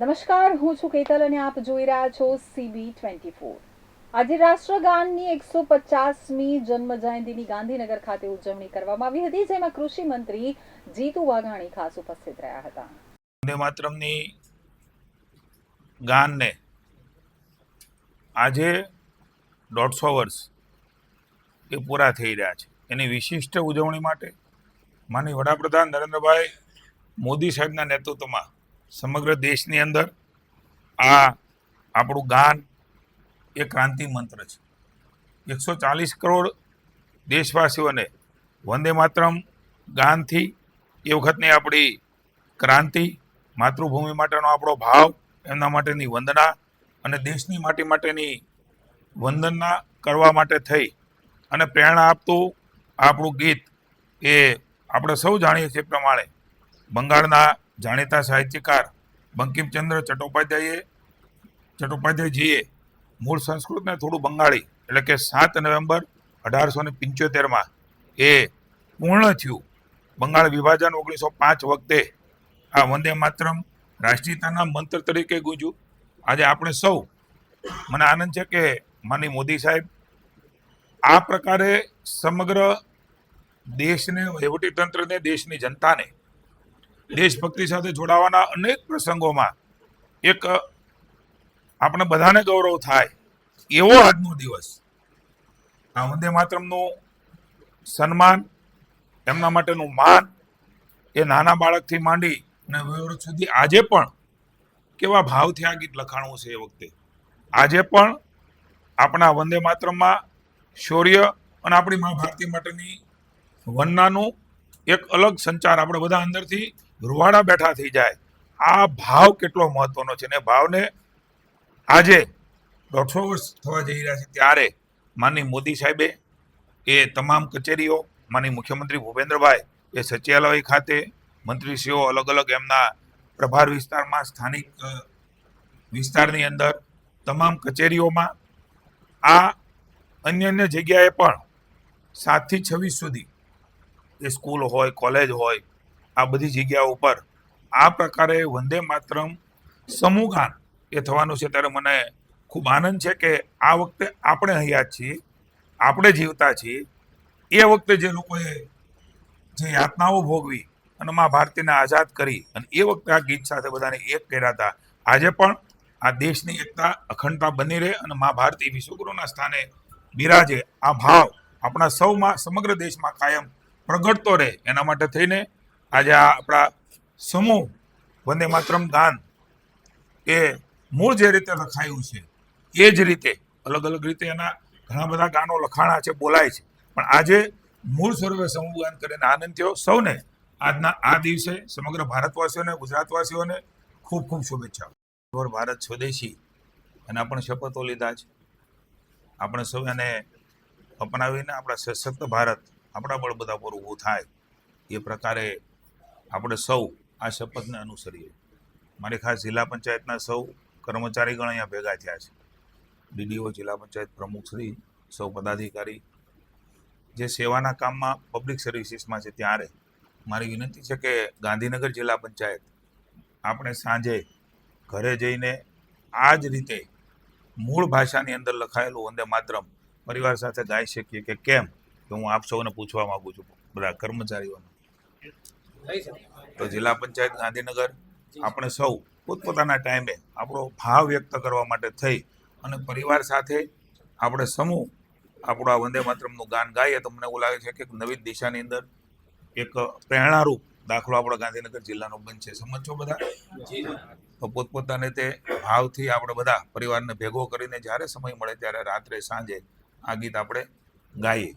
નમસ્કાર, હું છું કેતલ અને આપ જોઈ રહ્યા છો સીબી ટ્વેન્ટી ફોર આજે રાષ્ટ્રગાનની એકસો પચાસમી જન્મ જયંતિની ગાંધીનગર ખાતે ઉજવણી કરવામાં આવી હતી, જેમાં કૃષિ મંત્રી જીતુ વાઘાણી ખાસ ઉપસ્થિત રહ્યા હતા. વંદે માતરમની ગાનને આજે દોઢસો વર્ષ એ પૂરા થઈ રહ્યા છે. એની વિશિષ્ટ ઉજવણી માટે માનની વડાપ્રધાન નરેન્દ્રભાઈ મોદી સાહેબના નેતૃત્વમાં સમગ્ર દેશની અંદર આ આપણું ગાન એ ક્રાંતિ મંત્ર છે. એકસો ચાલીસ કરોડ દેશવાસીઓને વંદે માતરમ ગાનથી એ વખતની આપણી ક્રાંતિ, માતૃભૂમિ માટેનો આપણો ભાવ, એમના માટેની વંદના અને દેશની માટી માટેની વંદના કરવા માટે થઈ અને પ્રેરણા આપતું આપણું ગીત એ આપણે સૌ જાણીએ છીએ પ્રમાણે બંગાળના જાણીતા સાહિત્યકાર બંકિમચંદ્ર ચટ્ટોપાધ્યાયે ચટ્ટોપાધ્યાયજીએ મૂળ સંસ્કૃતને થોડું બંગાળી, એટલે કે સાત નવેમ્બર અઢારસો ને પંચોતેરમાં એ પૂર્ણ થયું. બંગાળ વિભાજન ઓગણીસો પાંચ વખતે આ વંદે માતરમ રાષ્ટ્રીયતાના મંત્ર તરીકે ગુંજ્યું. આજે આપણે સૌ, મને આનંદ છે કે માની મોદી સાહેબ આ પ્રકારે સમગ્ર દેશને વહીવટીતંત્રને, દેશની જનતાને દેશભક્તિ સાથે જોડાવાના અનેક પ્રસંગોમાં એક આપણે બધાને ગૌરવ થાય એવો આજનો દિવસ. આ વંદે માતરમનું સન્માન, એમના માટેનું માન એ નાના બાળકથી માંડી અને વયોવૃદ્ધ સુધી આજે પણ કેવા ભાવથી આ ગીત લખાણું છે એ વખતે. આજે પણ આપણા વંદે માતરમમાં શૌર્ય અને આપણી મા ભારતી માટેની વંદનાનું એક અલગ સંચાર આપણે બધા અંદરથી રૂવાડા બેઠા થઈ જાય. આ ભાવ કેટલો મહત્વનો છે ને ભાવને આજે દોઢસો વર્ષ થવા જઈ રહ્યા છે ત્યારે માનની મોદી સાહેબે એ તમામ કચેરીઓ માની મુખ્યમંત્રી ભૂપેન્દ્રભાઈ, એ સચિવાલય ખાતે, મંત્રીશ્રીઓ અલગ અલગ એમના પ્રભાર વિસ્તારમાં, સ્થાનિક વિસ્તારની અંદર તમામ કચેરીઓમાં આ અન્ય અન્ય જગ્યાએ પણ સાતથી છવ્વીસ સુધી એ સ્કૂલ હોય, કોલેજ હોય આ બધી જગ્યાઓ ઉપર આ પ્રકારે વંદે માતરમ સમૂહગાન એ થવાનું છે. ત્યારે મને ખૂબ આનંદ છે કે આ વખતે આપણે અહીંયા છીએ આપણે જીવતા છીએ. એ વખતે જે લોકોએ જે યાતનાઓ ભોગવી અને મા ભારતીને આઝાદ કરી અને એ વખતે આ ગીત સાથે બધાને એક કર્યા હતા. આજે પણ આ દેશની એકતા અખંડતા બની રહે અને મા ભારતી વિશ્વગુરુના સ્થાને બિરાજે. આ ભાવ આપણા સૌમાં સમગ્ર દેશમાં કાયમ પ્રગટતો રહે. એના માટે થઈને આજે આપણા સમૂહ વંદે માતરમ ગાન એ મૂળ જે રીતે લખાયું છે, એ જ રીતે, અલગ અલગ રીતે એના ઘણા બધા ગાનો લખાણા છે, બોલાય છે. પણ આજે મૂળ સ્વરૂપે સમૂહ ગાન કરીને આનંદ થયો. સૌને આજના આ દિવસે સમગ્ર ભારતવાસીઓને, ગુજરાતવાસીઓને ખૂબ ખૂબ શુભેચ્છાઓ. ભારત સ્વદેશી. એના પણ શપથો લીધા છે. આપણે સૌ એને અપનાવીને આપણા સશક્ત ભારત, આપણા બળ બધા પર ઊભું થાય. એ પ્રકારે આપણે સૌ આ શપથને અનુસરીએ. મારે ખાસ જિલ્લા પંચાયતના સૌ કર્મચારીગણ અહીંયા ભેગા થયા છે. ડીડીઓ, જિલ્લા પંચાયત પ્રમુખશ્રી સૌ પદાધિકારી જે સેવાના કામમાં પબ્લિક સર્વિસીસમાં છે ત્યારે મારી વિનંતી છે કે ગાંધીનગર જિલ્લા પંચાયત આપણે સાંજે ઘરે જઈને આ જ રીતે મૂળ ભાષાની અંદર લખાયેલું વંદે માતરમ પરિવાર સાથે ગાઈ શકીએ કે કેમ? કે હું આપ સૌને પૂછવા માગું છું, બધા કર્મચારીઓને. તો જિલ્લા પંચાયત ગાંધીનગર આપણે સૌ પોતપોતાના ટાઈમે આપણો ભાવ વ્યક્ત કરવા માટે થઈ અને પરિવાર સાથે આપણે સમૂહ આપણું આ વંદે માતરમનું ગાન ગાઈએ તો મને એવું લાગે છે કે એક નવી દિશાની અંદર એક પ્રેરણારૂપ દાખલો આપણો ગાંધીનગર જિલ્લાનો બનશે. સમજો બધા? તો પોતપોતાને તે ભાવથી આપણે બધા પરિવારને ભેગો કરીને જ્યારે સમય મળે ત્યારે રાત્રે સાંજે આ ગીત આપણે ગાઈએ.